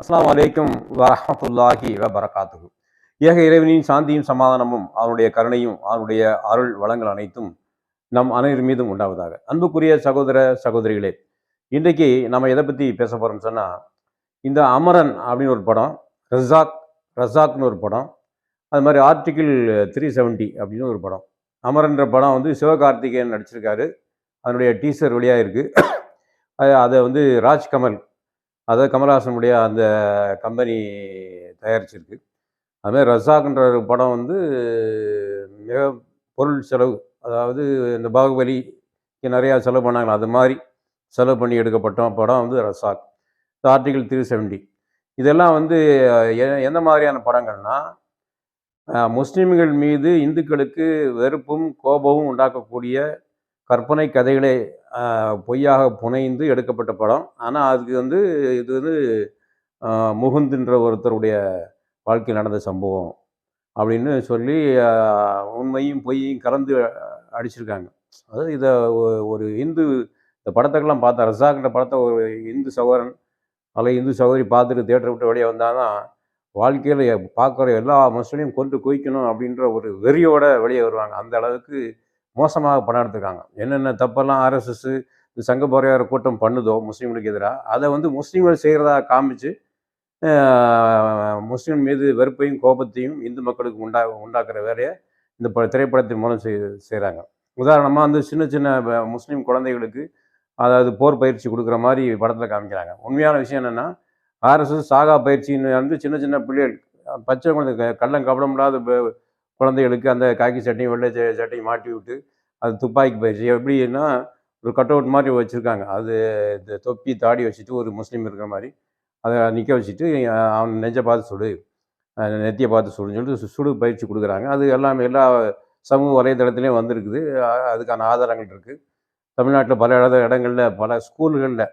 அஸ்லாம் அலைக்கும் வரமத்துல்லாஹி வ பரகாத்துஹு ஏக இறைவனின் சாந்தியும் சமாதானமும் அவனுடைய கருணையும் அவனுடைய அருள் வளங்கள் அனைத்தும் நம் அனைவர் மீதும் உண்டாவதாக. அன்புக்குரிய சகோதர சகோதரிகளே இன்றைக்கு நம்ம எதை பற்றி பேச போகிறோம்னு சொன்னால் இந்த அமரன் அப்படின்னு ஒரு படம் ரசாக் ரசாக்னு ஒரு படம் அது மாதிரி ஆர்டிகிள் த்ரீ செவன்ட்டி அப்படின்னு ஒரு படம். அமரன்ற படம் வந்து சிவகார்த்திகேயன் நடிச்சிருக்காரு. அதனுடைய டீசர் வெளியாக இருக்குது அதை வந்து ராஜ்கமல் அதாவது கமல்ஹாசனுடைய அந்த கம்பெனி தயாரிச்சிருக்கு. அதுமாதிரி ரசாக்ன்ற ஒரு படம் வந்து மிக பொருள் செலவு. அதாவது இந்த பாகுபலிக்கு நிறையா செலவு பண்ணாங்களா அது மாதிரி செலவு பண்ணி எடுக்கப்பட்ட படம் வந்து ரசாக். Article three seventy. இதெல்லாம் வந்து எ- எந்த மாதிரியான படங்கள்னா முஸ்லீம்கள் மீது இந்துக்களுக்கு வெறுப்பும் கோபமும் உண்டாக்கக்கூடிய கற்பனை கதைகளை பொய்யாக புனைந்து எடுக்கப்பட்ட படம். ஆனால் அதுக்கு வந்து இது வந்து முகுந்துன்ற ஒருத்தருடைய வாழ்க்கையில் நடந்த சம்பவம் அப்படின்னு சொல்லி உண்மையும் பொய்யும் கலந்து அடிச்சிருக்காங்க. அதாவது இதை ஒரு இந்து இந்த படத்துக்கெல்லாம் பார்த்தா ரசாக்ன்ற படத்தை ஒரு இந்து சகோதரன் அல்ல இந்து சகோதரி பார்த்துட்டு தேட்டரை விட்டு வெளியே வந்தாதான் வாழ்க்கையில் பார்க்குற எல்லா மனுஷனையும் கொண்டு குவிக்கணும் அப்படின்ற ஒரு வெறியோட வெளியே வருவாங்க. அந்த அளவுக்கு மோசமாக படம் எடுத்துருக்காங்க. என்னென்ன தப்பெல்லாம் ஆர்எஸ்எஸ் இந்த சங்க பரிவார கூட்டம் பண்ணுதோ முஸ்லீம்களுக்கு எதிராக அதை வந்து முஸ்லீம்கள் செய்கிறதா காமிச்சு முஸ்லீம் மீது வெறுப்பையும் கோபத்தையும் இந்து மக்களுக்கு உண்டா உண்டாக்குற வேலையை இந்த ப திரைப்படத்தின் மூலம் செய் செய்கிறாங்க உதாரணமாக வந்து சின்ன சின்ன முஸ்லீம் குழந்தைகளுக்கு அதாவது போர் பயிற்சி கொடுக்குற மாதிரி படத்தில் காமிக்கிறாங்க. உண்மையான விஷயம் என்னென்னா ஆர்எஸ்எஸ் சாகா பயிற்சின்னு வந்து சின்ன சின்ன பிள்ளைகள் பச்சை குழந்தை க- கள்ளம் கபடம் இல்லாத குழந்தைகளுக்கு அந்த காக்கி சட்டையும் வெள்ளை ச- சட்டையும் மாட்டி விட்டு அது துப்பாக்கி பயிற்சி. எப்படின்னா ஒரு கட் அவுட் மாதிரி வச்சுருக்காங்க. அது இந்த தொப்பி தாடி வச்சுட்டு ஒரு முஸ்லீம் இருக்கிற மாதிரி அதை நிற்க வச்சுட்டு அவன் நெஞ்சை பார்த்து சுடு. நெத்தியை பார்த்து சுடுன்னு சொல்லிட்டு சு- சுடு பயிற்சி கொடுக்குறாங்க. அது எல்லாமே எல்லா சமூக வலைதளத்துலேயும் வந்திருக்குது. அதுக்கான ஆதாரங்கள் இருக்குது தமிழ்நாட்டில் பல இட இடங்களில் பல ஸ்கூல்களில்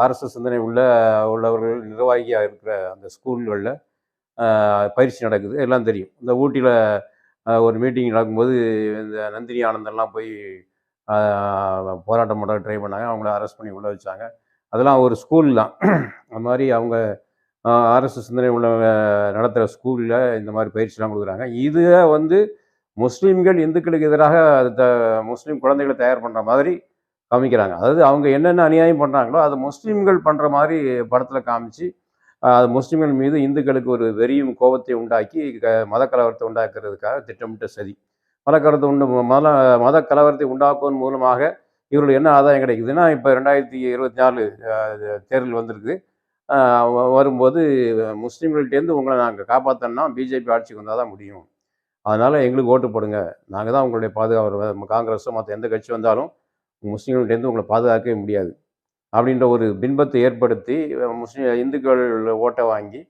ஆர்எஸ்எஸ் சிந்தனை உள்ள உள்ளவர்கள் நிர்வாகியாக இருக்கிற அந்த ஸ்கூல்களில் பயிற்சி நடக்குது. எல்லாம் தெரியும். இந்த ஊட்டியில் ஒரு மீட்டிங் நடக்கும்போது இந்த நந்தினி ஆனந்தெல்லாம் போய் போராட்டம் பண்ண ட்ரை பண்ணாங்க. அவங்கள அரெஸ்ட் பண்ணி உள்ளே வச்சாங்க. அதெல்லாம் ஒரு ஸ்கூல் தான். அது மாதிரி அவங்க ஆர்எஸ்எஸ் சிந்தனை உள்ளவங்க நடத்துகிற ஸ்கூலில் இந்த மாதிரி பயிற்சிலாம் கொடுக்குறாங்க. இது வந்து முஸ்லீம்கள் இந்துக்களுக்கு எதிராக த முஸ்லீம் குழந்தைகளை தயார் பண்ணுற மாதிரி காமிக்கிறாங்க. அதாவது அவங்க என்னென்ன அநியாயம் பண்ணுறாங்களோ அது முஸ்லீம்கள் பண்ணுற மாதிரி படத்தில் காமிச்சு அது முஸ்லீம்கள் மீது இந்துக்களுக்கு ஒரு வெறியும் கோபத்தை உண்டாக்கி க- மத கலவரத்தை உண்டாக்குறதுக்காக திட்டமிட்ட சதி. மத கலவரத்தை உண்டு மத மத கலவரத்தை உண்டாக்குவதன் மூலமாக இவர்களுக்கு என்ன ஆதாயம் கிடைக்குதுன்னா இப்போ ரெண்டாயிரத்தி இருபத்தி நாலு தேர்தல் வந்திருக்கு வரும்போது முஸ்லீம்கள்டேருந்து உங்களை நாங்கள் காப்பாற்றோம்னா பிஜேபி ஆட்சிக்கு வந்தால் தான் முடியும். அதனால் எங்களுக்கு ஓட்டு போடுங்க. நாங்கள் தான் உங்களுடைய பாதுகாப்பு காங்கிரஸோ மற்ற எந்த கட்சி வந்தாலும் முஸ்லீம்கள்டேருந்து உங்களை பாதுகாக்கவே முடியாது. அப்படின்ற ஒரு பின்பத்தை ஏற்படுத்தி முஸ்லீம் இந்துக்கள் ஓட்டை வாங்கி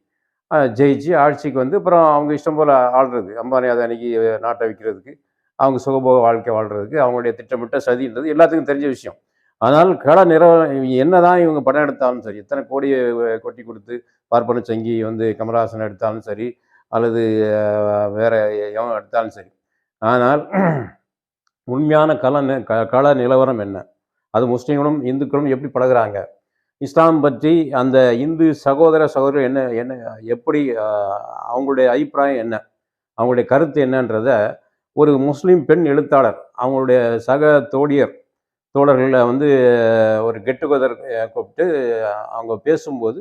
ஜெயிச்சு ஆட்சிக்கு வந்து அப்புறம் அவங்க இஷ்டம் போல் ஆள்றது. அம்பானி அதை அன்னைக்கு நாட்டை விற்கிறதுக்கு அவங்க சுகபோக வாழ்க்கை வாழ்கிறதுக்கு அவங்களுடைய திட்டமிட்ட சதின்றது எல்லாத்துக்கும் தெரிஞ்ச விஷயம். ஆனால் கள என்ன என்னதான் இவங்க படம் எடுத்தாலும் சரி எத்தனை கோடியை கொட்டி கொடுத்து பார்ப்பன சங்கி வந்து கமலஹாசன் எடுத்தாலும் சரி அல்லது வேற எவன் எடுத்தாலும் சரி. ஆனால் உண்மையான கல க- கள நிலவரம் என்ன? அது முஸ்லீம்களும் இந்துக்களும் எப்படி பழகுறாங்க? இஸ்லாம் பற்றி அந்த இந்து சகோதர சகோதரர் என்ன என்ன எப்படி அவங்களுடைய அபிப்பிராயம் என்ன? அவங்களுடைய கருத்து என்னன்றத ஒரு முஸ்லீம் பெண் எழுத்தாளர் அவங்களுடைய சக தோழியர் தோழர்களில் வந்து ஒரு கெட் டுகெதர் கூப்பிட்டு அவங்க பேசும்போது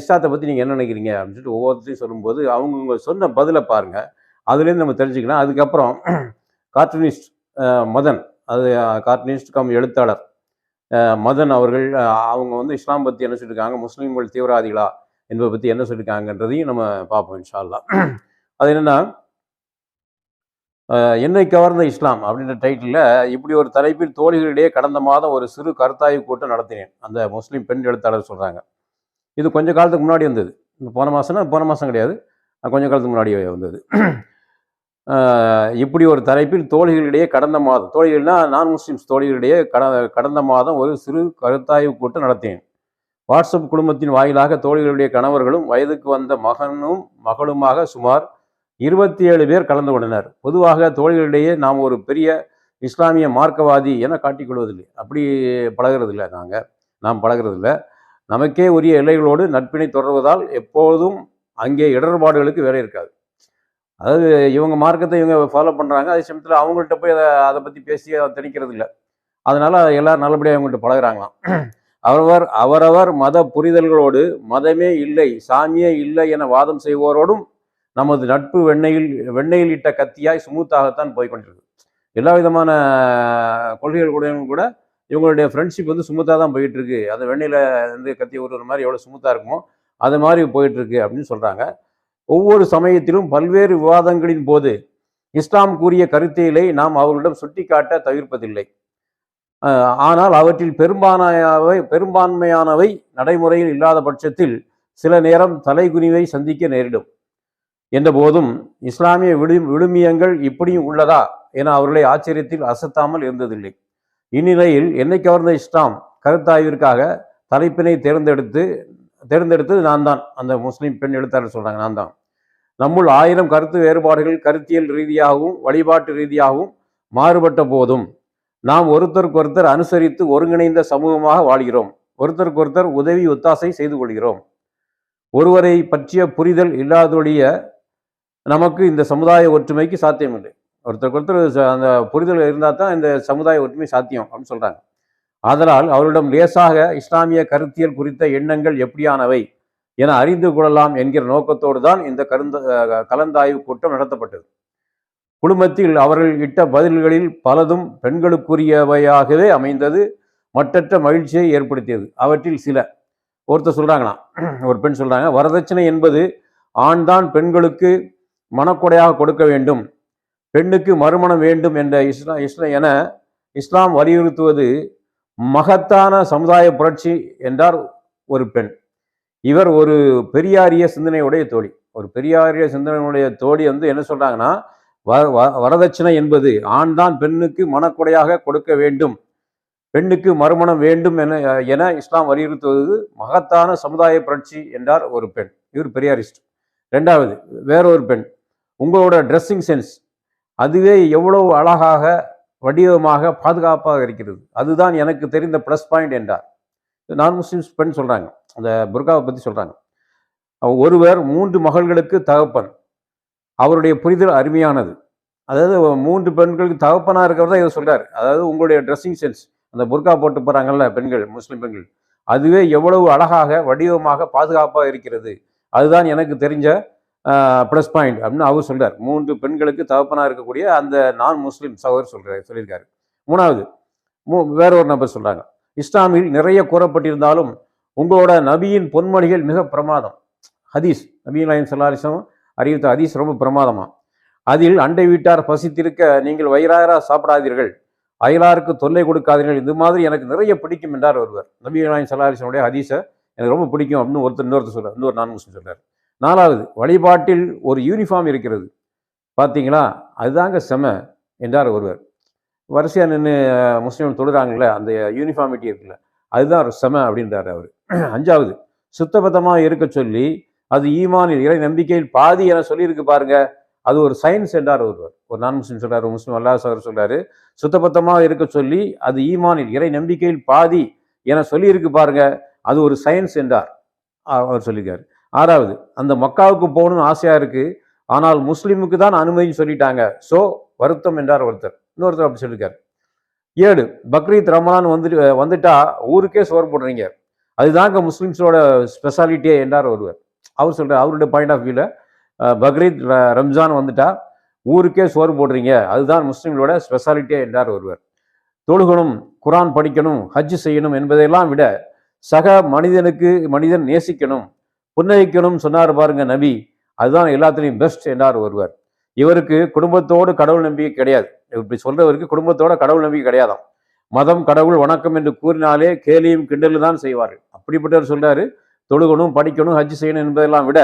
இஸ்லாத்தை பற்றி நீங்கள் என்ன நினைக்கிறீங்க? அப்படின்னு சொல்லிட்டு ஒவ்வொருத்தையும் சொல்லும்போது அவங்கவுங்க சொன்ன பதிலை பாருங்கள் அதுலேருந்து நம்ம தெரிஞ்சுக்கலாம். அதுக்கப்புறம் கார்ட்டூனிஸ்ட் மதன் அது கார்ட்டூனிஸ்ட் கம் எழுத்தாளர். மதன் அவர்கள் அவங்க வந்து இஸ்லாம் பற்றி என்ன சொல்லியிருக்காங்க முஸ்லீம்கள் தீவிரவாதிகளா என்பதை பற்றி என்ன சொல்லியிருக்காங்கன்றதையும் நம்ம பார்ப்போம் இன்ஷால்லா அது என்னென்னா என்னை கவர்ந்த இஸ்லாம் அப்படின்ற டைட்டிலில் இப்படி ஒரு தலைப்பில் தோழிகளிடையே கடந்த மாதம் ஒரு சிறு கருத்தாய்வு கூட்டம் நடத்தினேன். அந்த முஸ்லீம் பெண் எழுத்தாளர் சொல்கிறாங்க இது கொஞ்ச காலத்துக்கு முன்னாடி வந்தது. போன மாதம்னா போன மாதம் கிடையாது. கொஞ்ச காலத்துக்கு முன்னாடி வந்தது. இப்படி ஒரு தலைப்பில் தோழிகளிடையே கடந்த மாதம் தோழிகள்னா நான் முஸ்லிம்ஸ் தோழிகளிடையே கடந்த கடந்த மாதம் ஒரு சிறு கருத்தாய்வு கூட்டம் நடத்தினேன். வாட்ஸ்அப் குடும்பத்தின் வாயிலாக தோழிகளுடைய கணவர்களும் வயதுக்கு வந்த மகனும் மகளுமாக சுமார் இருபத்தி ஏழு பேர் கலந்து கொண்டனர். பொதுவாக தோழிகளிடையே நாம் ஒரு பெரிய இஸ்லாமிய மார்க்கவாதி என காட்டிக்கொள்வதில்லை அப்படி பழகிறதில்ல நாங்கள் நாம் பழகிறதில்ல. நமக்கே உரிய எல்லைகளோடு நட்பினை தொடர்வதால் எப்போதும் அங்கே இடர்பாடுகளுக்கு வேலை இருக்காது. அதாவது இவங்க மார்க்கத்தை இவங்க ஃபாலோ பண்ணுறாங்க அதே சமயத்தில் அவங்கள்ட்ட போய் அதை அதை பற்றி பேசி அதை திணிக்கிறது இல்லை. அதனால் எல்லாரும் நல்லபடியாக அவங்கள்ட்ட பழகிறாங்களாம். அவரவர் அவரவர் மத புரிதல்களோடு மதமே இல்லை சாமியே இல்லை என வாதம் செய்வோரோடும் நமது நட்பு வெண்ணையில் வெண்ணையில் இட்ட கத்தியாய் சுமூத்தாகத்தான் போய்கொண்டிருக்கு எல்லா விதமான கொள்கைகள் கூட கூட இவங்களுடைய ஃப்ரெண்ட்ஷிப் வந்து ஸ்மூத்தாக தான் போயிட்டுருக்கு அந்த வெண்ணையில் வந்து கத்தி ஒரு மாதிரி எவ்வளோ ஸ்மூத்தாக இருக்குமோ அது மாதிரி போயிட்டுருக்கு அப்படின்னு சொல்கிறாங்க ஒவ்வொரு சமயத்திலும் பல்வேறு விவாதங்களின் போது இஸ்லாம் கூறிய கருத்தியலை நாம் அவர்களிடம் சுட்டிக்காட்ட தவிர்ப்பதில்லை. ஆனால் அவற்றில் பெரும்பான்மையானவை பெரும்பான்மையானவை நடைமுறையில் இல்லாத பட்சத்தில் சில நேரம் தலைகுனிவை சந்திக்க நேரிடும். என்ற போதும் இஸ்லாமிய விடு விழுமியங்கள் இப்படியும் உள்ளதா என அவர்களை ஆச்சரியத்தில் அசத்தாமல் இருந்ததில்லை. இந்நிலையில் என்னை கவர்ந்த இஸ்லாம் கருத்தாய்விற்காக தலைப்பினை தேர்ந்தெடுத்து தேர்ந்தெடுத்தது நான் தான் அந்த முஸ்லீம் பெண் எழுத்தாளர் சொல்கிறாங்க நான் தான் நம்முள் ஆயிரம் கருத்து வேறுபாடுகள் கருத்தியல் ரீதியாகவும் வழிபாட்டு ரீதியாகவும் மாறுபட்ட போதும். நாம் ஒருத்தருக்கு ஒருத்தர் அனுசரித்து ஒருங்கிணைந்த சமூகமாக வாழ்கிறோம். ஒருத்தருக்கு ஒருத்தர் உதவி ஒத்தாசை செய்து கொள்கிறோம். ஒருவரை பற்றிய புரிதல் இல்லாதொழிய நமக்கு இந்த சமுதாய ஒற்றுமைக்கு சாத்தியமில்லை. ஒருத்தருக்கு ஒருத்தர் அந்த புரிதல் இருந்தால் தான் இந்த சமுதாய ஒற்றுமை சாத்தியம் அப்படின்னு சொல்கிறாங்க அதனால் அவரிடம் லேசாக இஸ்லாமிய கருத்தியல் குறித்த எண்ணங்கள் எப்படியானவை என அறிந்து கொள்ளலாம் என்கிற நோக்கத்தோடு தான் இந்த கருந்த கலந்தாய்வு கூட்டம் நடத்தப்பட்டது. குழுமத்தில் அவர்கள் இட்ட பதில்களில் பலதும் பெண்களுக்குரியவையாகவே அமைந்தது மட்டற்ற மகிழ்ச்சியை ஏற்படுத்தியது. அவற்றில் சில ஒருத்தர் சொல்கிறாங்களாம் ஒரு பெண் சொல்கிறாங்க வரதட்சணை என்பது ஆண்தான் பெண்களுக்கு மனக்கொடையாக கொடுக்க வேண்டும் பெண்ணுக்கு மறுமணம் வேண்டும் என்ற இஸ்லா இஸ்லாம் என இஸ்லாம் வலியுறுத்துவது மகத்தான சமுதாய புரட்சி என்றார் ஒரு பெண். இவர் ஒரு பெரியாரிய சிந்தனையுடைய தோழி. ஒரு பெரியாரிய சிந்தனையுடைய தோழி வந்து என்ன சொல்றாங்கன்னா வ- வ- வரதட்சணை என்பது ஆண் தான் பெண்ணுக்கு மனக்குடையாக கொடுக்க வேண்டும். பெண்ணுக்கு மறுமணம் வேண்டும் என என இஸ்லாம் வலியுறுத்துவது மகத்தான சமுதாய புரட்சி என்றார் ஒரு பெண். இவர் பெரியாரிஸ்ட். ரெண்டாவது வேறொரு பெண். உங்களோட ட்ரெஸ்ஸிங் சென்ஸ் அதுவே எவ்வளவு அழகாக வடிவமாக பாதுகாப்பாக இருக்கிறது. அதுதான் எனக்கு தெரிந்த ப்ளஸ் பாயிண்ட் என்றார். நான் முஸ்லீம்ஸ் பெண் சொல்கிறாங்க அந்த புர்காவை பற்றி சொல்கிறாங்க ஒருவர் மூன்று மகள்களுக்கு தகப்பன். அவருடைய புரிதல் அருமையானது. அதாவது மூன்று பெண்களுக்கு தகப்பனாக இருக்கிறது தான் இதை சொல்கிறார் அதாவது உங்களுடைய ட்ரெஸ்ஸிங் சென்ஸ் அந்த புர்கா போட்டு போகிறாங்கல்ல பெண்கள் முஸ்லீம் பெண்கள். அதுவே எவ்வளவு அழகாக வடிவமாக பாதுகாப்பாக இருக்கிறது. அதுதான் எனக்கு தெரிஞ்ச ப்ளஸ் பாயிண்ட் அப்படின்னு அவர் சொல்கிறார் மூன்று பெண்களுக்கு தகப்பனாக இருக்கக்கூடிய அந்த நான் முஸ்லீம் சகோதரர் சொல்கிறார் சொல்லியிருக்காரு. மூணாவது மூ வேற ஒரு நபர் சொல்கிறாங்க இஸ்லாமில் நிறைய கூறப்பட்டிருந்தாலும் உங்களோட நபியின் பொன்மொழிகள் மிக பிரமாதம். ஹதீஸ் நபியின் நாயம் சல்லாரிசம் அறிவித்த ஹதீஸ் ரொம்ப பிரமாதமாக அதில் அண்டை வீட்டார் பசித்திருக்க நீங்கள் வயிறாயிரா சாப்பிடாதீர்கள். அயலாருக்கு தொல்லை கொடுக்காதீர்கள். இது மாதிரி எனக்கு நிறைய பிடிக்கும் என்றார் ஒருவர். நபி நாயம் சல்லாரிசனுடைய ஹதீஸை எனக்கு ரொம்ப பிடிக்கும் அப்படின்னு ஒருத்தர் இன்னொருத்தர் சொல்கிறார் இன்னொரு நான் முஸ்லீம் சொல்கிறார் நாலாவது வழிபாட்டில் ஒரு யூனிஃபார்ம் இருக்கிறது. பார்த்தீங்களா அதுதாங்க செம என்றார் ஒருவர். வரிசையாக நின்று முஸ்லீம் தொழுறாங்களே அந்த யூனிஃபார்மிட்டி இருக்குல்ல அதுதான் செம அப்படின்றார் அவர். அஞ்சாவது சுத்தபத்தமாக இருக்க சொல்லி அது ஈமானில் இறை நம்பிக்கையில் பாதி என சொல்லியிருக்கு பாருங்க அது ஒரு சயின்ஸ் என்றார் ஒருவர். ஒரு நான் முஸ்லீம் சொல்றாரு முஸ்லீம் அல்லாஹ் சார் சொல்றாரு சுத்தபத்தமாக இருக்க சொல்லி அது ஈமானில் இறை நம்பிக்கையில் பாதி என சொல்லியிருக்கு பாருங்க அது ஒரு சயின்ஸ் என்றார். அவர் சொல்லியிருக்காரு. ஆறாவது அந்த மக்காவுக்கு போகணும்னு ஆசையாக இருக்குது ஆனால் முஸ்லீமுக்கு தான் அனுமதின்னு சொல்லிட்டாங்க. ஸோ வருத்தம் என்றார் ஒருத்தர். இன்னொருத்தர் அப்படி சொல்லியிருக்காரு ஏழு பக்ரீத் ரமலான் வந்துட்டு வந்துட்டா ஊருக்கே சோறு போடுறீங்க. அதுதாங்க முஸ்லீம்ஸோட ஸ்பெஷாலிட்டியே என்றார் ஒருவர். அவர் சொல்கிறார் அவருடைய பாயிண்ட் ஆஃப் வியூவில் பக்ரீத் ர- ரம்ஜான் வந்துட்டா ஊருக்கே சோறு போடுறீங்க. அதுதான் முஸ்லீம்களோட ஸ்பெஷாலிட்டியே என்றார் ஒருவர். தொழுகணும் குரான் படிக்கணும் ஹஜ் செய்யணும் என்பதையெல்லாம் விட சக மனிதனுக்கு மனிதன் நேசிக்கணும். புன்னகைக்கணும்னு சொன்னார் பாருங்க நபி. அதுதான் எல்லாத்துலேயும் பெஸ்ட் என்றார் ஒருவர். இவருக்கு குடும்பத்தோடு கடவுள் நம்பிக்கை கிடையாது. இப்படி சொல்றவருக்கு குடும்பத்தோட கடவுள் நம்பிக்கை கிடையாதாம். மதம் கடவுள் வணக்கம் என்று கூறினாலே கேலியும் கிண்டலும் தான் செய்வார்கள். அப்படிப்பட்டவர் சொல்றாரு தொழுகணும் படிக்கணும் ஹஜ் செய்யணும் என்பதெல்லாம் விட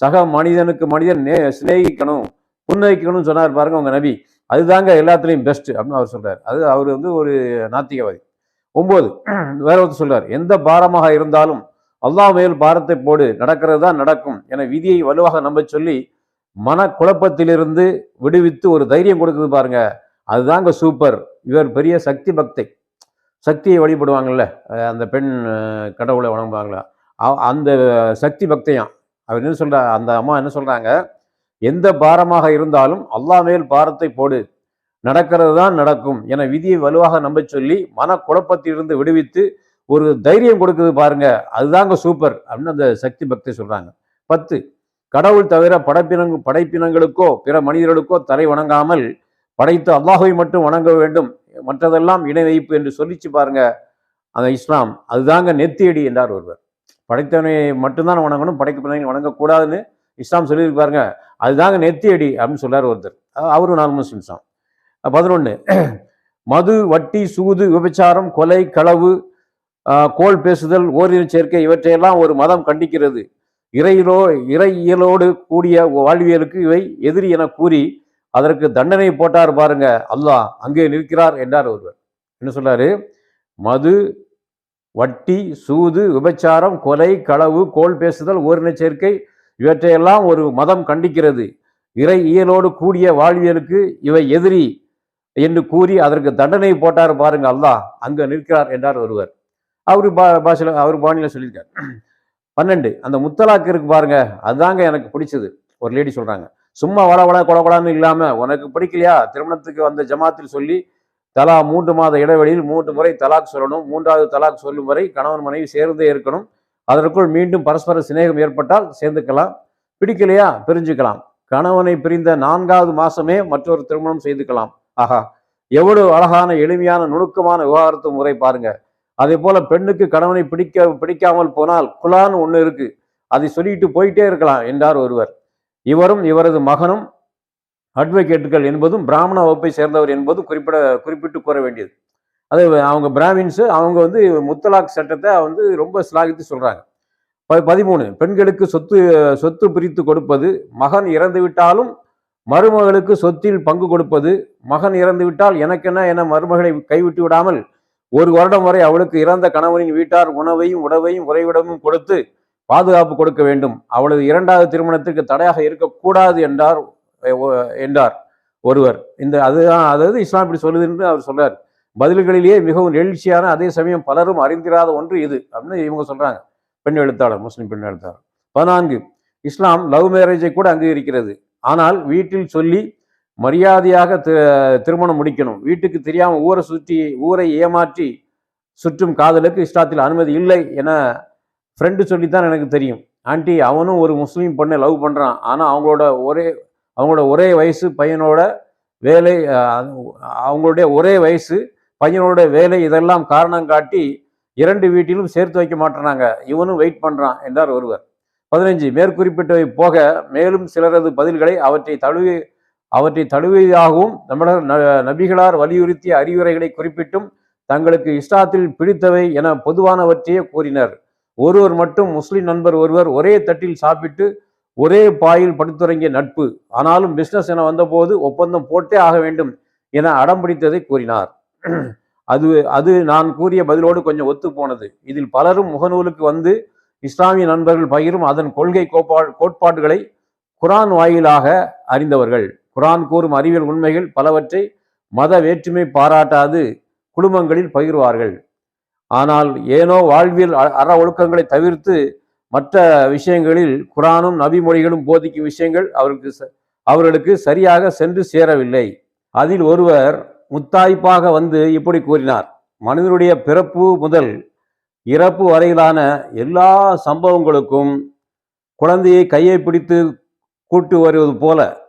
சக மனிதனுக்கு மனிதன் நே சிநேகிக்கணும் புன்னகைக்கணும்னு சொன்னார் பாருங்க உங்க நபி. அதுதாங்க எல்லாத்துலேயும் பெஸ்ட் அப்படின்னு அவர் சொல்றாரு. அது அவர் வந்து ஒரு நாத்திகவாதி. ஒன்பது வேற ஒருத்தர் சொல்றாரு எந்த பாரமாக இருந்தாலும் அல்லாஹ் மேல் பாரத்தை போடு நடக்கிறது தான் நடக்கும் என விதியை வலுவாக நம்ப சொல்லி மன குழப்பத்திலிருந்து விடுவித்து ஒரு தைரியம் கொடுக்குது பாருங்க. அதுதாங்க சூப்பர். இவர் பெரிய சக்தி பக்தை. சக்தியை வழிபடுவாங்கல்ல அந்த பெண் கடவுளை வணங்குவாங்களா? அந்த சக்தி பக்தையாம். அவர் என்ன சொல்கிறார் அந்த அம்மா என்ன சொல்றாங்க? எந்த பாரமாக இருந்தாலும் அல்லா மேல் பாரத்தை போடு நடக்கிறது தான் நடக்கும் என விதியை வலுவாக நம்பச் சொல்லி மன குழப்பத்திலிருந்து விடுவித்து ஒரு தைரியம் கொடுக்குது பாருங்க அதுதாங்க சூப்பர் அப்படின்னு அந்த சக்தி பக்தி சொல்றாங்க. பத்து கடவுள் தவிர படைப்பினங் படைப்பினங்களுக்கோ பிற மனிதர்களுக்கோ தலை வணங்காமல் படைத்து அல்லாஹை மட்டும் வணங்க வேண்டும். மற்றதெல்லாம் இணை வைப்பு என்று சொல்லிச்சு பாருங்க அந்த இஸ்லாம். அதுதாங்க நெத்தியடி என்றார் ஒருவர். படைத்தவனை மட்டும்தான் வணங்கணும் படைக்கப்பட்டவனை வணங்கக்கூடாதுன்னு இஸ்லாம் சொல்லியிருப்பாருங்க அதுதாங்க நெத்தியடி அப்படின்னு சொல்றாரு ஒருத்தர். அவரும் நாலு முஸ்லிம்ஸ் தான். பதினொன்று மது வட்டி சூது விபச்சாரம் கொலை களவு கோல் பேசுதல் ஓரின சேர்க்கை இவற்றையெல்லாம் ஒரு மதம் கண்டிக்கிறது. இறையிலோ இறையியலோடு கூடிய வாழ்வியலுக்கு இவை எதிரி என கூறி அதற்கு தண்டனை போட்டார் பாருங்க. அல்லாஹ் அங்கே நிற்கிறார் என்றார் ஒருவர். என்ன சொல்றாரு மது வட்டி சூது விபச்சாரம் கொலை களவு கோல் பேசுதல் ஓரின சேர்க்கை இவற்றையெல்லாம் ஒரு மதம் கண்டிக்கிறது. இறை இயலோடு கூடிய வாழ்வியலுக்கு இவை எதிரி என்று கூறி அதற்கு தண்டனை போட்டார் பாருங்க. அல்லாஹ் அங்கு நிற்கிறார் என்றார் ஒருவர். அவரு பா பாஷையில் அவர் பாணியில் சொல்லியிருக்கார். பன்னெண்டு அந்த முத்தலாக்கு இருக்கு பாருங்க அதுதாங்க எனக்கு பிடிச்சது. ஒரு லேடி சொல்கிறாங்க சும்மா வள வள கொல கொலான்னு இல்லாமல் உனக்கு பிடிக்கலையா? திருமணத்துக்கு வந்த ஜமாத்தில் சொல்லி தலா மூன்று மாத இடைவெளியில் மூன்று முறை தலாக் சொல்லணும் மூன்றாவது தலாக் சொல்லும் வரை கணவன் மனைவி சேர்ந்தே இருக்கணும். அதற்குள் மீண்டும் பரஸ்பர சிநேகம் ஏற்பட்டால் சேர்ந்துக்கலாம். பிடிக்கலையா? பிரிஞ்சுக்கலாம். கணவனை பிரிந்த நான்காவது மாசமே மற்றொரு திருமணம் செய்துக்கலாம். ஆஹா எவ்வளவு அழகான எளிமையான நுணுக்கமான விவாகரத்து முறை பாருங்க. அதே போல பெண்ணுக்கு கணவனை பிடிக்க பிடிக்காமல் போனால் குலான்னு ஒன்று இருக்கு. அதை சொல்லிட்டு போயிட்டே இருக்கலாம் என்றார் ஒருவர். இவரும் இவரது மகனும் அட்வொகேட்டுகள் என்பதும் பிராமண வகுப்பை சேர்ந்தவர் என்பதும் குறிப்பிட குறிப்பிட்டு கூற வேண்டியது. அது அவங்க பிராமின்ஸு அவங்க வந்து முத்தலாக் சட்டத்தை வந்து ரொம்ப சிலாகித்து சொல்றாங்க. ப பதிமூணு பெண்களுக்கு சொத்து சொத்து பிரித்து கொடுப்பது மகன் இறந்து விட்டாலும் மருமகளுக்கு சொத்தில் பங்கு கொடுப்பது மகன் இறந்து விட்டால் எனக்கென்ன என மருமகளை கைவிட்டு விடாமல் ஒரு வருடம் வரை அவளுக்கு இறந்த கணவனின் வீட்டார் உணவையும் உடவையும் உறைவிடமும் கொடுத்து பாதுகாப்பு கொடுக்க வேண்டும். அவளது இரண்டாவது திருமணத்திற்கு தடையாக இருக்கக்கூடாது என்றார் என்றார் ஒருவர். இந்த அதுதான் அதாவது இஸ்லாம் இப்படி சொல்லுது என்று அவர் சொல்றார். பதில்களிலேயே மிகவும் எழுச்சியான அதே சமயம் பலரும் அறிந்திராத ஒன்று இது அப்படின்னு இவங்க சொல்றாங்க. பெண் எழுத்தாளர் முஸ்லீம் பெண் எழுத்தாளர். பதினான்கு இஸ்லாம் லவ் மேரேஜை கூட அங்கீகரிக்கிறது. ஆனால் வீட்டில் சொல்லி மரியாதையாக தி- திருமணம் முடிக்கணும். வீட்டுக்கு தெரியாமல் ஊரை சுற்றி ஊரை ஏமாற்றி சுற்றும் காதலுக்கு இஷ்டாத்தில் அனுமதி இல்லை என ஃப்ரெண்டு சொல்லித்தான் எனக்கு தெரியும். ஆண்டி அவனும் ஒரு முஸ்லீம் பொண்ணை லவ் பண்ணுறான் ஆனால் அவங்களோட ஒரே அவங்களோட ஒரே வயசு பையனோட வேலை அவங்களுடைய ஒரே வயசு பையனோட வேலை இதெல்லாம் காரணம் காட்டி இரண்டு வீட்டிலும் சேர்த்து வைக்க மாட்டேறாங்க. இவனும் வெயிட் பண்ணுறான் என்றார் ஒருவர். பதினஞ்சு மேற்குறிப்பிட்டவை போக மேலும் சிலரது பதில்களை அவற்றை தழுவி அவற்றை தழுவியதாகவும் தமிழர் ந- நபிகளார் வலியுறுத்திய அறிவுரைகளை குறிப்பிட்டும் தங்களுக்கு இஸ்லாத்தில் பிடித்தவை என பொதுவானவற்றையே கூறினர். ஒருவர் மட்டும் முஸ்லிம் நண்பர் ஒருவர் ஒரே தட்டில் சாப்பிட்டு ஒரே பாயில் படுத்துறங்கிய நட்பு. ஆனாலும் பிஸ்னஸ் என வந்தபோது ஒப்பந்தம் போட்டே ஆக வேண்டும் என அடம் பிடித்ததை கூறினார். அது அது நான் கூறிய பதிலோடு கொஞ்சம் ஒத்து போனது இதில் பலரும் முகநூலுக்கு வந்து இஸ்லாமிய நண்பர்கள் பகிரும் அதன் கொள்கை கோட்பாடுகளை குரான் வாயிலாக அறிந்தவர்கள். குரான் கூறும் அறிவியல் உண்மைகள் பலவற்றை மத வேற்றுமை பாராட்டாது குடும்பங்களில் பகிர்வார்கள். ஆனால் ஏனோ வாழ்வியல் அற ஒழுக்கங்களை தவிர்த்து மற்ற விஷயங்களில் குரானும் நபிமொழிகளும் போதிக்கும் விஷயங்கள் அவருக்கு ச- அவர்களுக்கு சரியாக சென்று சேரவில்லை. அதில் ஒருவர் முத்தாய்ப்பாக வந்து இப்படி கூறினார். மனிதனுடைய பிறப்பு முதல் இறப்பு வரையிலான எல்லா சம்பவங்களுக்கும் குழந்தையை கையை பிடித்து கூட்டி வருவது போல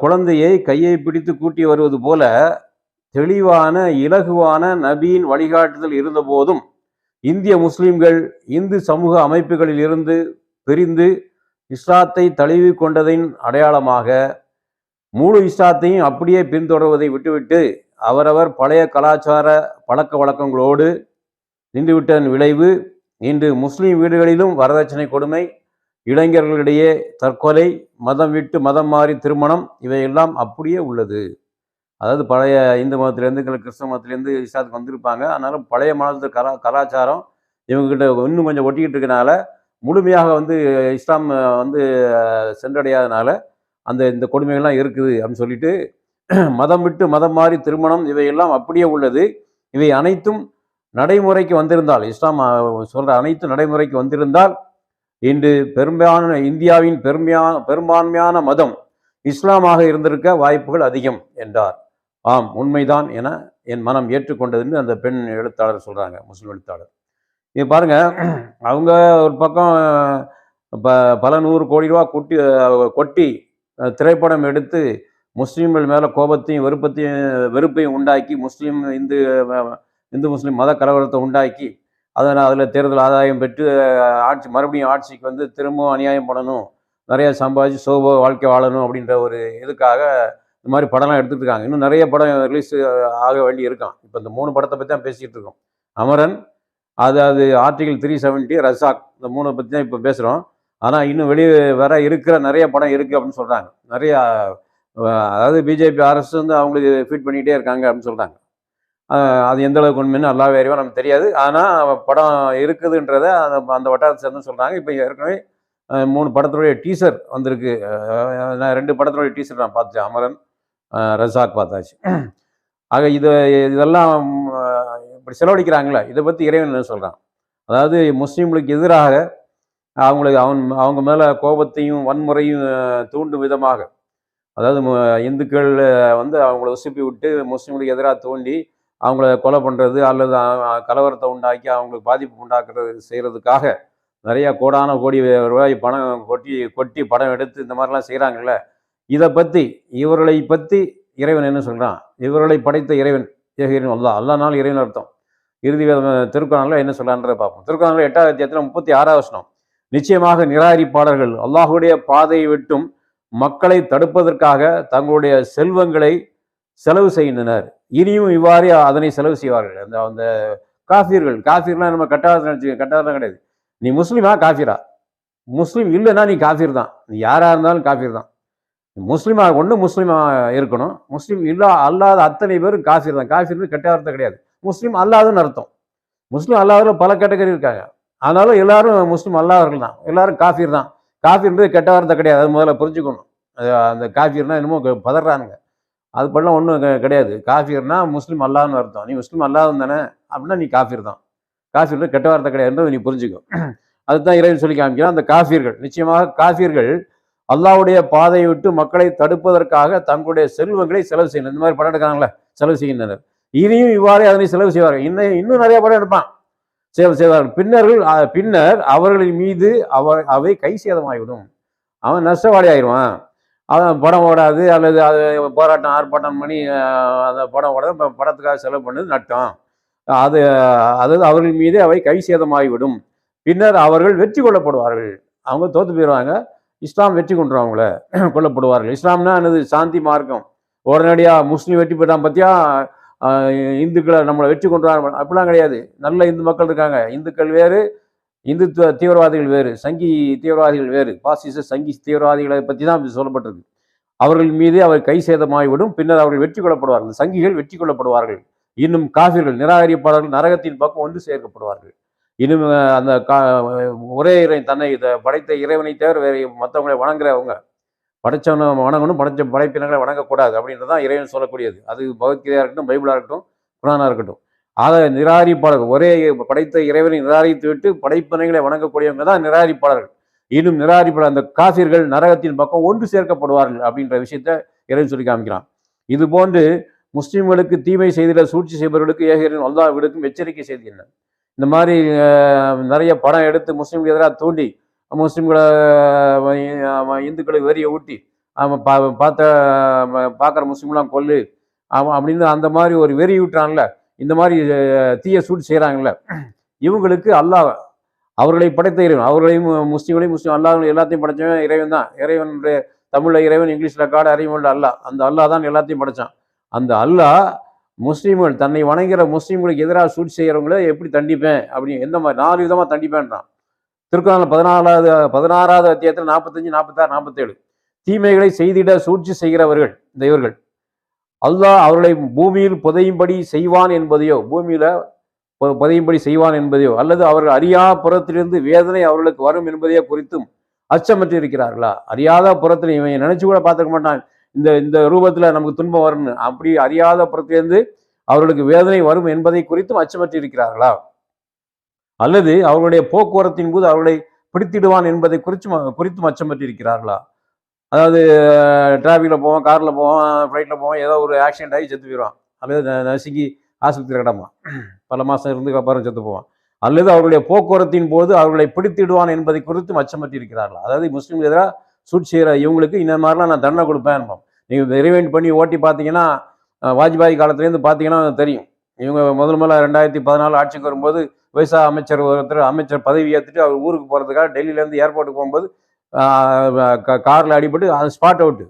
குழந்தையை கையை பிடித்து கூட்டி வருவது போல தெளிவான இலகுவான நபியின் வழிகாட்டுதல் இருந்தபோதும் இந்திய முஸ்லிம்கள் இந்து சமூக அமைப்புகளில் இருந்து பிரிந்து இஸ்லாத்தை தழுவி கொண்டதின் அடையாளமாக முழு இஸ்லாத்தையும் அப்படியே பின்தொடர்வதை விட்டுவிட்டு அவரவர் பழைய கலாச்சார பழக்க வழக்கங்களோடு நின்றுவிட்டதன் விளைவு இன்று முஸ்லீம் வீடுகளிலும் வரதட்சணை கொடுமை இளைஞர்களிடையே தற்கொலை மதம் விட்டு மதம் மாறி திருமணம் இவையெல்லாம் அப்படியே உள்ளது. அதாவது பழைய இந்து மதத்துலேருந்து கிறிஸ்தவ மதத்துலேருந்து இஸ்லாத்துக்கு வந்திருப்பாங்க. அதனால பழைய மதத்து கலா கலாச்சாரம் இவங்ககிட்ட இன்னும் கொஞ்சம் ஒட்டிக்கிட்டு இருக்கனால முழுமையாக வந்து இஸ்லாம் வந்து சென்றடையாதனால அந்த இந்த கொடுமைகள்லாம் இருக்குது அப்படின்னு சொல்லிட்டு மதம் விட்டு மதம் மாறி திருமணம் இவையெல்லாம் அப்படியே உள்ளது. இவை அனைத்தும் நடைமுறைக்கு வந்திருந்தால் இஸ்லாம் சொல்கிற அனைத்தும் அனைத்து நடைமுறைக்கு வந்திருந்தால் இன்று பெரும்பாலான இந்தியாவின் பெருமையா பெரும்பான்மையான மதம் இஸ்லாமாக இருந்திருக்க வாய்ப்புகள் அதிகம் என்றார். ஆம் உண்மைதான் என என் மனம் ஏற்றுக்கொண்டதுன்னு அந்த பெண் எழுத்தாளர் சொல்கிறாங்க முஸ்லீம் எழுத்தாளர். இது பாருங்க அவங்க ஒரு பக்கம் ப பல நூறு கோடி ரூபா கொட்டி கொட்டி திரைப்படம் எடுத்து முஸ்லீம்கள் மேலே கோபத்தையும் வெறுப்பத்தையும் வெறுப்பையும் உண்டாக்கி முஸ்லீம் இந்து இந்து முஸ்லீம் மத கலவரத்தை உண்டாக்கி அதனால் அதில் தேர்தல் ஆதாயம் பெற்று ஆட்சி மறுபடியும் ஆட்சிக்கு வந்து திரும்பவும் அநியாயம் பண்ணணும் நிறைய சம்பாதிச்சு சோபோ வாழ்க்கை வாழணும் அப்படின்ற ஒரு இதுக்காக இந்த மாதிரி படம்லாம் எடுத்துகிட்டு இருக்காங்க. இன்னும் நிறைய படம் ரிலீஸ் ஆக வேண்டி இருக்கான். இப்போ இந்த மூணு படத்தை பற்றி தான் பேசிகிட்டு இருக்கோம். அமரன் அது அது ஆர்டிகல் த்ரீ செவன்ட்டி ரசாக் இந்த மூணை பற்றி தான் இப்போ பேசுகிறோம். ஆனால் இன்னும் வெளியே வர இருக்கிற நிறைய படம் இருக்குது அப்படின்னு சொல்கிறாங்க. நிறையா அதாவது பிஜேபி அரசு வந்து அவங்களுக்கு ஃபீட் பண்ணிகிட்டே இருக்காங்க அப்படின்னு சொல்கிறாங்க. அது எந்த அளவுக்கு உண்மைன்னு நல்லா வேறியோ நமக்கு தெரியாது. ஆனால் படம் இருக்குதுன்றத அந்த அந்த வட்டாரத்தை சேர்ந்து சொல்கிறாங்க இப்போ ஏற்கனவே மூணு படத்துடைய டீசர் வந்திருக்கு. நான் ரெண்டு படத்துடைய டீசர் நான் பார்த்தேன் அமரன் ரசாக் பார்த்தாச்சு. ஆக இது இதெல்லாம் இப்படி செலவழிக்கிறாங்களே இதை பற்றி இறைவன் என்ன சொல்கிறான் அதாவது முஸ்லீம்களுக்கு எதிராக அவங்களுக்கு அவன் அவங்க மேலே கோபத்தையும் வன்முறையும் தூண்டும் விதமாக அதாவது இந்துக்கள் வந்து அவங்கள உசுப்பி விட்டு முஸ்லீம்களுக்கு எதிராக தூண்டி அவங்கள கொலை பண்ணுறது அல்லது கலவரத்தை உண்டாக்கி அவங்களுக்கு பாதிப்பு உண்டாக்குறது செய்கிறதுக்காக நிறையா கோடான கோடி ரூபாய் பணம் கொட்டி கொட்டி படம் எடுத்து இந்த மாதிரிலாம் செய்கிறாங்கல்ல இதை பற்றி இவர்களை பற்றி இறைவன் என்ன சொல்கிறான் இவர்களை படைத்த இறைவன் ஏகிரன் அல்லா அல்லானால் இறைவன் அர்த்தம். இறுதி வேதம் திருக்குறானில் என்ன சொல்கிறான்றதை பார்ப்போம். திருக்குறானில் எட்டாவது அத்தியாயத்தில் முப்பத்தி ஆறாவது வசனம். நிச்சயமாக நிராகரிப்பாளர்கள் அல்லாஹுடைய பாதையை விட்டும் மக்களை தடுப்பதற்காக தங்களுடைய செல்வங்களை செலவு செய்கின்றனர். இனியும் இவ்வாறு அதனை செலவு செய்வார்கள். அந்த அந்த காஃபிர்கள் காஃபிர்லாம் நம்ம கட்டாத நினச்சி கட்டாதான் கிடையாது. நீ முஸ்லீமா? காஃபிரா? முஸ்லீம் இல்லைன்னா நீ காஃபிர் தான் நீ யாராக இருந்தாலும் காஃபிர் தான் முஸ்லீமாக ஒன்று முஸ்லீமாக இருக்கணும். முஸ்லீம் இல்லா அல்லாத அத்தனை பேரும் காஃபிர் தான் காஃபிர்னு கெட்ட வார்த்தை கிடையாது. முஸ்லீம் அல்லாதுன்னு அர்த்தம். முஸ்லீம் அல்லாதவர்கள் பல கேட்டகரி இருக்காங்க. ஆனாலும் எல்லாரும் முஸ்லீம் அல்லாதவர்கள் தான். எல்லாரும் காஃபிர் தான் காஃபிர்ன்றது கெட்ட வார்த்தை கிடையாது. அது முதல்ல புரிஞ்சுக்கணும். அது அந்த காஃபிர்னா என்னமோ பதறானுங்க. அது பண்ணலாம் ஒன்றும் கிடையாது. காஃபிர்னா முஸ்லீம் அல்லான்னு அர்த்தம். நீ முஸ்லீம் அல்லாதவன் தானே? அப்படின்னா நீ காஃபிர் தான். காஃபிர்ல கெட்ட வார்த்தை கிடையாதுன்றது நீ புரிஞ்சுக்கும் அதுதான் இறைவன் சொல்லி காமிக்கிறான். அந்த காஃபிர்கள் நிச்சயமாக காஃபிர்கள் அல்லாஹ்வுடைய பாதையை விட்டு மக்களை தடுப்பதற்காக தங்களுடைய செல்வங்களை செலவு செய்யணும். இந்த மாதிரி படம் எடுக்கிறாங்களே செலவு செய்கின்றனர். இனியும் இவ்வாறே அதனை செலவு செய்வார்கள். இன்னும் இன்னும் நிறைய படம் எடுப்பான். செலவு செய்வார்கள். பின்னர்கள் பின்னர் அவர்களின் மீது அவர் அவை கை சேதமாகிவிடும். அவன் நஷ்டவாளி ஆயிடுவான் அவன் படம் ஓடாது அல்லது அது போராட்டம் ஆர்ப்பாட்டம் பண்ணி அந்த படம் ஓடாது படத்துக்காக செலவு பண்ணது நட்டம். அது அதாவது அவர்கள் மீது அவை கை சேதமாகிவிடும். பின்னர் அவர்கள் வெற்றி கொள்ளப்படுவார்கள். அவங்க தோற்று போயிடுவாங்க இஸ்லாம் வெற்றி கொண்டுரும் அவங்கள கொல்லப்படுவார்கள். இஸ்லாம்னா என்னது? சாந்தி மார்க்கம். உடனடியாக முஸ்லீம் வெற்றி பெறான் பற்றியா இந்துக்களை நம்மளை வெற்றி கொண்டு அப்படிலாம் கிடையாது. நல்ல இந்து மக்கள் இருக்காங்க. இந்துக்கள் வேறு இந்துத்துவ தீவிரவாதிகள் வேறு சங்கி தீவிரவாதிகள் வேறு பாசிச சங்கி தீவிரவாதிகளை பற்றி தான் சொல்லப்பட்டிருக்கு. அவர்கள் மீது அவர் கை சேதமாகிவிடும் பின்னர் அவர்கள் வெற்றி கொள்ளப்படுவார்கள். சங்கிகள் வெற்றி கொள்ளப்படுவார்கள். இன்னும் காஃபிர்கள் நிராகரிப்பாளர்கள் நரகத்தின் பக்கம் ஒன்று சேர்க்கப்படுவார்கள். இன்னும் அந்த கா ஒரே இறை தன்னை இதை படைத்த இறைவனை தவிர வேறு மற்றவங்களை வணங்குறவங்க படைச்சவனை வணங்கணும் படைச்ச படைப்பினங்களை வணங்கக்கூடாது அப்படின்றதான் இறைவன் சொல்லக்கூடியது. அது பகவத்கீதையாக இருக்கட்டும் பைபிளாக இருக்கட்டும் குரானாக இருக்கட்டும். ஆக நிராகரிப்பாளர்கள். ஒரே படைத்த இறைவனை நிராகரித்து விட்டு படைப்பனைகளை வணங்கக்கூடியவங்க தான் நிராகரிப்பாளர்கள். இன்னும் நிராகரிப்பாளர் அந்த காசிர்கள் நரகத்தின் பக்கம் ஒன்று சேர்க்கப்படுவார்கள் அப்படின்ற விஷயத்த இறைவன் சொல்லி காமிக்கிறான். இது போன்று முஸ்லிம்களுக்கு தீமை செய்திட சூழ்ச்சி செய்பவர்களுக்கு ஏகரின் அல்லாஹ் விடுக்கும் எச்சரிக்கை செய்தி என்ன? இந்த மாதிரி நிறைய படம் எடுத்து முஸ்லீம்களுக்கு எதிராக தூண்டி முஸ்லீம்களை இந்துக்களை வெறிய வெறியை ஊட்டி அவன் பா பார்த்த பார்க்குற முஸ்லீம்லாம் கொல்லு அவன் அப்படின்னு அந்த மாதிரி ஒரு வெறி விட்டுறான்ல இந்த மாதிரி தீய சூடு செய்கிறாங்கல்ல இவங்களுக்கு அல்லாஹ் அவர்களை படைத்த இறைவன் அவர்களையும் முஸ்லீம்களையும் முஸ்லீம் அல்லாஹ் எல்லாத்தையும் படைச்சவன் இறைவன் தான். இறைவன் தமிழில் இறைவன் இங்கிலீஷில் காடு அறிவுள்ள அல்லாஹ். அந்த அல்லாஹ் தான் எல்லாத்தையும் படைச்சான். அந்த அல்லாஹ் முஸ்லீம்கள் தன்னை வணங்குகிற முஸ்லீம்களுக்கு எதிராக சூழ்ச்சி செய்கிறவங்கள எப்படி தண்டிப்பேன்? அப்படின்னு எந்த மாதிரி நாலு விதமாக தண்டிப்பேன்றான். திருக்குறள் பதினாலாவது பதினாறாவது அத்தியாயத்தில் நாற்பத்தஞ்சு நாற்பத்தாறு நாற்பத்தேழு தீமைகளை செய்திட சூழ்ச்சி செய்கிறவர்கள் இந்த இவர்கள். அல்லாஹ் அவர்களை பூமியில் புதையும்படி செய்வான் என்பதையோ பூமியில புதையும்படி செய்வான் என்பதையோ அல்லது அவர்கள் அறியா புறத்திலிருந்து வேதனை அவர்களுக்கு வரும் என்பதையோ குறித்தும் அச்சமற்று இருக்கிறார்களா அறியாத புறத்தில் இவன் நினைச்சு கூட பார்த்துக்க மாட்டான். இந்த இந்த ரூபத்துல நமக்கு துன்பம் வரும்னு. அப்படி அறியாத புறத்திலிருந்து அவர்களுக்கு வேதனை வரும் என்பதை குறித்தும் அச்சமற்றி இருக்கிறார்களா அல்லது அவர்களுடைய போக்குவரத்தின் போது அவர்களை பிடித்திடுவான் என்பதை குறித்தும் குறித்தும் அச்சமற்றி இருக்கிறார்களா அதாவது டிராஃபிக்கில் போவோம் காரில் போவோம் ஃப்ளைட்டில் போவோம் ஏதோ ஒரு ஆக்சிடென்ட் ஆகி செத்து போயிடுவான். அல்லது நசுக்கி நசுங்கி ஆஸ்பத்திரி கிடமா பல மாதம் இருந்து அப்புறம் செத்து போவான். அல்லது அவருடைய போக்குவரத்தின் போது அவர்களை பிடித்திடுவான் என்பதை குறித்து மச்சமத்தி இருக்கிறார்கள்? அதாவது முஸ்லீம் எதிராக சூட் செய்கிற இவங்களுக்கு இந்த மாதிரிலாம் நான் தண்டனை கொடுப்பேன் நீங்கள் ரிவைண்ட் பண்ணி ஓட்டி பார்த்தீங்கன்னா வாஜ்பாய் காலத்துலேருந்து பார்த்தீங்கன்னா தெரியும். இவங்க முதல் முதல்ல ரெண்டாயிரத்தி பதினாலு ஆட்சிக்கு வரும்போது விவசாய அமைச்சர் ஒருத்தர் அமைச்சர் பதவி ஏற்றுட்டு அவர் ஊருக்கு போகிறதுக்காக டெல்லியிலேருந்து ஏர்போர்ட்டுக்கு போகும்போது காரில் அடிபட்டு அது ஸ்பாட் அவுட்டு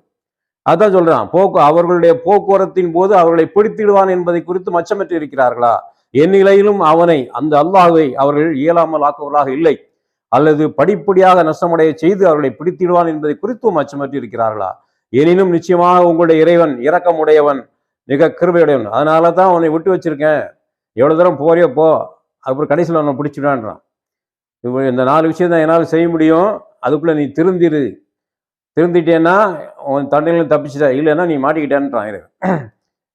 அதான் சொல்றான் போக்கு அவர்களுடைய போக்குவரத்தின் போது அவர்களை பிடித்திடுவான் என்பதை குறித்து மச்சமற்று இருக்கிறார்களா எந்நிலையிலும் அவனை அந்த அல்லாஹை அவர்கள் இயலாமல் ஆக்குவதாக இல்லை. அல்லது படிப்படியாக நஷ்டமடைய செய்து அவர்களை பிடித்திடுவான் என்பதை குறித்தும் அச்சமற்று இருக்கிறார்களா எனினும் நிச்சயமாக உங்களுடைய இறைவன் இரக்கமுடையவன் மிக கிருபையுடையவன். அதனால தான் உன்னை விட்டு வச்சிருக்கேன். எவ்வளோ தூரம் போறியோ போ. அப்புறம் கடைசியில் உன்னை பிடிச்சிடுவான்றான். இந்த நாலு விஷயம் தான் என்னால் செய்ய முடியும். அதுக்குள்ளே நீ திருந்திரு. திருந்திட்டேன்னா உன் தண்டனையிலும் தப்பிச்சுட்ட. இல்லைன்னா நீ மாட்டிக்கிட்டேன்றான் இறைவன்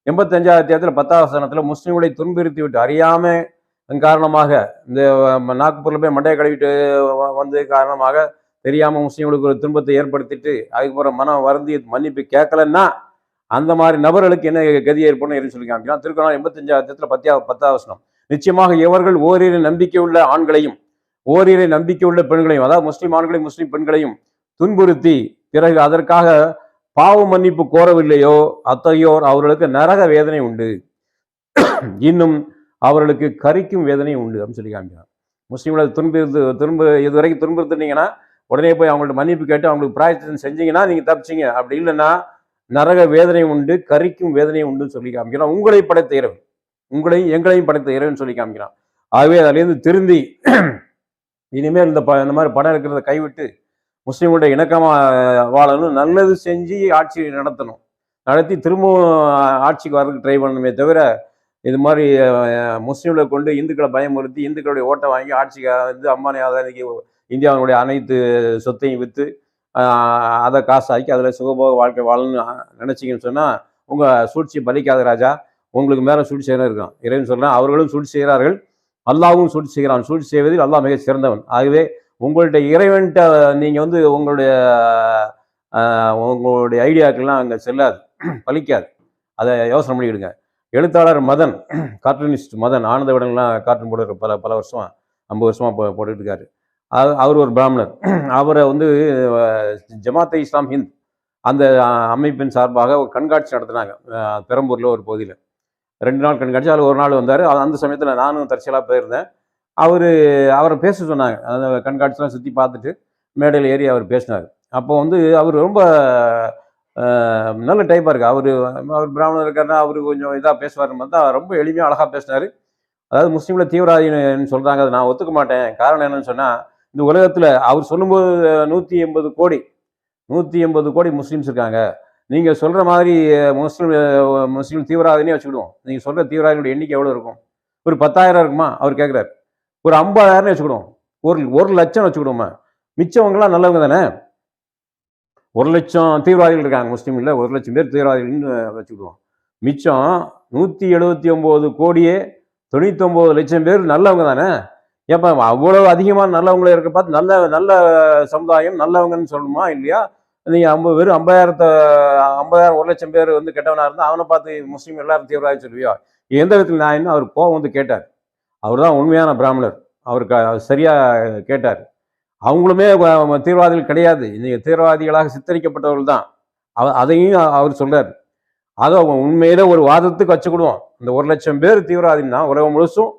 எண்பத்தஞ்சாவது அத்தியாயத்தில் பத்தாவசனத்தில் முஸ்லீம்களை துன்புறுத்தி விட்டு அறியாமல் காரணமாக இந்த நாக்பூரில் போய் மண்டையை கழுவிட்டு வ- வந்தது காரணமாக தெரியாமல் முஸ்லீம்களுக்கு ஒரு துன்பத்தை ஏற்படுத்திட்டு அதுக்கப்புறம் மனம் வருந்தி மன்னிப்பு கேட்கலன்னா அந்த மாதிரி நபர்களுக்கு என்ன கதி ஏற்படும் என்று சொல்லி காமிக்கிறான் திருக்குறள் எண்பத்தஞ்சாவது தேர்தலில் பத்தியா பத்தாவது நிச்சயமாக இவர்கள் ஓரிரு நம்பிக்கை உள்ள ஆண்களையும் ஓரிரை நம்பிக்கை உள்ள பெண்களையும் அதாவது முஸ்லீம் ஆண்களையும் முஸ்லீம் பெண்களையும் துன்புறுத்தி பிறகு அதற்காக பாவ மன்னிப்பு கோரவில்லையோ அத்தகையோர் அவர்களுக்கு நரக வேதனை உண்டு. இன்னும் அவர்களுக்கு கரிக்கும் வேதனை உண்டு அப்படின்னு சொல்லி காமிக்கிறார். முஸ்லீம்களை துன்புறுத்து துன்பு இது வரைக்கும் துன்புறுத்துனீங்கன்னா உடனே போய் அவங்கள்ட்ட மன்னிப்பு கேட்டு அவங்களுக்கு பிராயத்தம் செஞ்சீங்கன்னா நீங்கள் தப்பிச்சிங்க. அப்படி இல்லைன்னா நரக வேதனை உண்டு கரிக்கும் வேதனை உண்டுன்னு சொல்லி காமிக்கிறான் உங்களை படைத்த இரவு உங்களையும் எங்களையும் படைத்த இரவுன்னு சொல்லி காமிக்கிறான் ஆகவே அதுலேருந்து திருந்தி இனிமேல் இந்த ப இந்த மாதிரி படம் இருக்கிறத கைவிட்டு முஸ்லீம்களுடைய இணக்கமாக வாழணும். நல்லது செஞ்சு ஆட்சி நடத்தணும். நடத்தி திரும்பவும் ஆட்சிக்கு வரதுக்கு ட்ரை பண்ணணுமே தவிர இது மாதிரி முஸ்லீம்களை கொண்டு இந்துக்களை பயமுறுத்தி இந்துக்களுடைய ஓட்டை வாங்கி ஆட்சிக்கு வந்து அம்பானி அதானிக்கு இந்தியாவினுடைய அனைத்து சொத்தையும் விற்று அதை காசாக்கி அதில் சுகபோக வாழ்க்கை வாழணும்னு நினச்சிங்கன்னு சொன்னால் உங்கள் சூழ்ச்சி பலிக்காத ராஜா. உங்களுக்கு மேலே சூழ்ச்சி செய்யணும் இருக்கும் இறைவன் சொல்கிறேன் அவர்களும் சூழ்ச்சி செய்கிறார்கள். அல்லாவும் சூழ்ச்சி செய்கிறான். சூழ்ச்சி செய்வதில் அல்லாஹ் மிக சிறந்தவன். ஆகவே உங்கள்கிட்ட இறைவன்கிட்ட நீங்கள் வந்து உங்களுடைய உங்களுடைய ஐடியாக்கள்லாம் அங்கே செல்லாது. பலிக்காது அதை யோசனை பண்ணிக்கிடுங்க. எழுத்தாளர் மதன் கார்ட்டூனிஸ்ட் மதன் ஆனந்த விடன்லாம் கார்ட்டூன் போடுற பல பல வருஷமா ஐம்பது வருஷமா போ போட்டுட்டு இருக்காரு அவர் ஒரு பிராமணர். அவரை வந்து ஜமாத்தை இஸ்லாம் ஹிந்த் அந்த அமைப்பின் சார்பாக ஒரு கண்காட்சி நடத்தினாங்க. பெரம்பூரில் ஒரு பகுதியில். ரெண்டு நாள் கண்காட்சி அதில் ஒரு நாள் வந்தார். அந்த சமயத்தில் நானும் தற்செயலாக போயிருந்தேன். அவர் அவரை பேச சொன்னாங்க. அந்த கண்காட்சிலாம் சுற்றி பார்த்துட்டு மேடையில் ஏறி அவர் பேசினார். அப்போ வந்து அவர் ரொம்ப நல்ல டைப்பாக இருக்கு அவர் அவர் பிராமணர் இருக்காருன்னா அவர் கொஞ்சம் இதாக பேசுவார்னு பார்த்தா ரொம்ப எளிமையாக அழகாக பேசினார். அதாவது முஸ்லீமில் தீவிரவாதின்னு சொல்கிறாங்க அதை நான் ஒத்துக்க மாட்டேன். காரணம் என்னன்னு சொன்னால் இந்த உலகத்தில் அவர் சொல்லும்போது நூற்றி எண்பது கோடி நூற்றி எண்பது கோடி முஸ்லீம்ஸ் இருக்காங்க. நீங்கள் சொல்கிற மாதிரி முஸ்லீம் முஸ்லீம் தீவிரவாதினே வச்சுக்கிடுவோம். நீங்கள் சொல்கிற தீவிரவாதியோட எண்ணிக்கை எவ்வளோ இருக்கும்? ஒரு பத்தாயிரம் இருக்குமா? அவர் கேட்குறாரு ஒரு ஐம்பதாயிரம் வச்சுக்கிடுவோம். ஒரு ஒரு லட்சம் வச்சுக்கிடுவோமா? மிச்சவங்களாம் நல்லவங்க தானே? ஒரு லட்சம் தீவிரவாதிகள் இருக்காங்க முஸ்லீமில் ஒரு லட்சம் பேர் தீவிரவாதிகள்னு வச்சுக்கிடுவோம். மிச்சம் நூற்றி எழுபத்தி ஒம்பது கோடியே தொண்ணூத்தொம்பது லட்சம் பேர் நல்லவங்க தானே? ஏப்பா அவ்வளவு அதிகமான நல்லவங்களே இருக்க பார்த்து நல்ல நல்ல சமுதாயம் நல்லவங்கன்னு சொல்லணுமா இல்லையா? நீங்கள் ஐம்பது பேர் ஐம்பதாயிரத்தை ஐம்பதாயிரம் ஒரு லட்சம் பேர் வந்து கெட்டவனாக இருந்தால் அவனை பார்த்து முஸ்லீம் எல்லாரும் தீவிரவாதி சொல்லுவியா? எந்த விதத்தில் நான் அவர் கோவம் வந்து கேட்டார். அவர் தான் உண்மையான பிராமணர். அவருக்கு சரியாக கேட்டார். அவங்களுமே தீவிரவாதிகள் கிடையாது. இன்னைக்கு தீவிரவாதிகளாக சித்தரிக்கப்பட்டவர்கள் தான். அவ- அதையும் அவர் சொல்கிறார் அதை அவங்க உண்மையில ஒரு வாதத்துக்கு வச்சுக்கிடுவோம் இந்த ஒரு லட்சம் பேர் தீவிரவாதின்னா உலகம் முழுசும்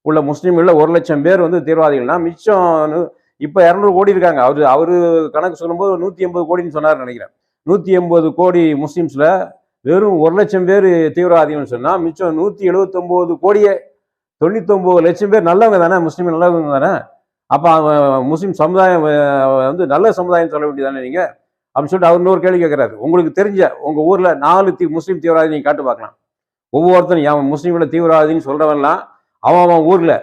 உள்ள முஸ்லீம்களில் ஒரு லட்சம் பேர் வந்து தீவிரவாதிகள்னா மிச்சம் இப்போ இரநூறு கோடி இருக்காங்க. அவர் அவர் கணக்கு சொல்லும்போது நூற்றி எண்பது கோடின்னு சொன்னார் நினைக்கிறேன். நூற்றி எண்பது கோடி முஸ்லீம்ஸில் வெறும் ஒரு லட்சம் பேர் தீவிரவாதிகள்னு சொன்னால் மிச்சம் நூற்றி எழுபத்தொம்போது கோடியே தொண்ணூத்தொம்பது லட்சம் பேர் நல்லவங்க தானே? முஸ்லீம் நல்லவங்க தானே? அப்போ முஸ்லீம் சமுதாயம் வந்து நல்ல சமுதாயம் சொல்ல வேண்டியதானே நீங்கள் அப்படின்னு சொல்லிட்டு அவர் இன்னொரு கேள்வி கேட்குறாரு உங்களுக்கு தெரிஞ்ச உங்கள் ஊரில் நாலு தீ முஸ்லீம் தீவிரவாதி நீங்கள் காட்டு பார்க்கலாம். ஒவ்வொருத்தரும் அவன் முஸ்லீமில் தீவிரவாதின்னு சொல்கிறவன்லாம் அவன் அவன் ஊரில்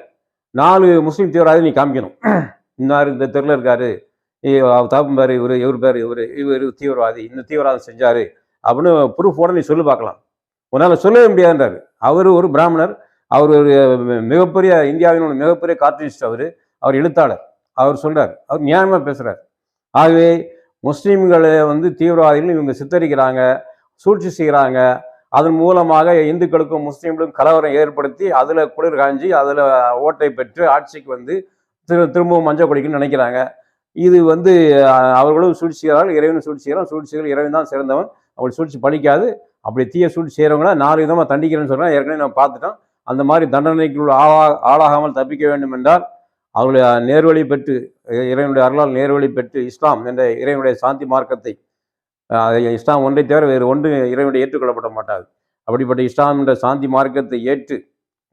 நாலு முஸ்லீம் தீவிரவாதி நீ காமிக்கணும். இன்னார் இந்த தெருவில் இருக்காரு. இ- பேர் இவர் இவர் பேர் இவர் இவர் தீவிரவாதி இந்த தீவிரவாதம் செஞ்சார். அப்படின்னு ப்ரூஃபோட நீ சொல்லி பார்க்கலாம். உன்னால் சொல்லவே முடியாதுன்றார். அவர் ஒரு பிராமணர். அவர் ஒரு மிகப்பெரிய இந்தியாவின் ஒரு மிகப்பெரிய கார்ட்டூனிஸ்ட் அவர். அவர் எழுத்தாளர். அவர் சொல்கிறார் அவர் நியாயமாக பேசுகிறார் ஆகவே முஸ்லீம்களை வந்து தீவிரவாதிகள் இவங்க சித்தரிக்கிறாங்க சூழ்ச்சி செய்கிறாங்க அதன் மூலமாக இந்துக்களுக்கும் முஸ்லீம்களுக்கும் கலவரம் ஏற்படுத்தி அதில் குளிர் காஞ்சி அதில் ஓட்டை பெற்று ஆட்சிக்கு வந்து திரு திரும்பவும் மஞ்சள் கொடிக்கணும்னு நினைக்கிறாங்க. இது வந்து அவர்களும் சூழ்ச்சி செய்கிறார்கள் இறைவனும் சூழ்ச்சி செய்கிறான் சூழ்ச்சி இறைவன் தான் சிறந்தவன். அவள் சூழ்ச்சி பழிக்காது. அப்படி தீய சூழ்ச்சி செய்கிறவங்கள நாலு விதமாக தண்டிக்கிறேன்னு சொன்னால் ஏற்கனவே நம்ம பார்த்துட்டோம். அந்த மாதிரி தண்டனைக்குள் ஆளா ஆளாகாமல் தப்பிக்க வேண்டும் என்றால் அவருடைய நேர்வழி பெற்று இறைவனுடைய அருளால் நேர்வழி பெற்று இஸ்லாம் என்ற இறைவனுடைய சாந்தி மார்க்கத்தை இஸ்லாம் ஒன்றை தவிர வேறு ஒன்று இறைவனுடைய ஏற்றுக்கொள்ளப்பட மாட்டாது. அப்படிப்பட்ட இஸ்லாம் என்ற சாந்தி மார்க்கத்தை ஏற்று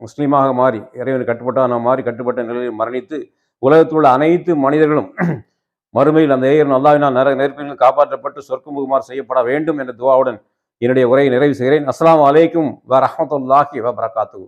முஸ்லீமாக மாறி இறைவன் கட்டுப்பட்டான மாறி கட்டுப்பட்ட நிலையில் மரணித்து உலகத்தில் உள்ள அனைத்து மனிதர்களும் மறுமையில் அந்த ஏயர் நல்லாவினால் நர நெருப்பில் காப்பாற்றப்பட்டு சொர்க்கமுகுமார் செய்யப்பட வேண்டும் என்ற துவாவுடன் என்னுடைய உரையை நிறைவு செய்கிறேன். அஸ்லாம் வலைக்கும் வ ரஹ்மத்துல்லாஹி வ பரகாத்துஹு.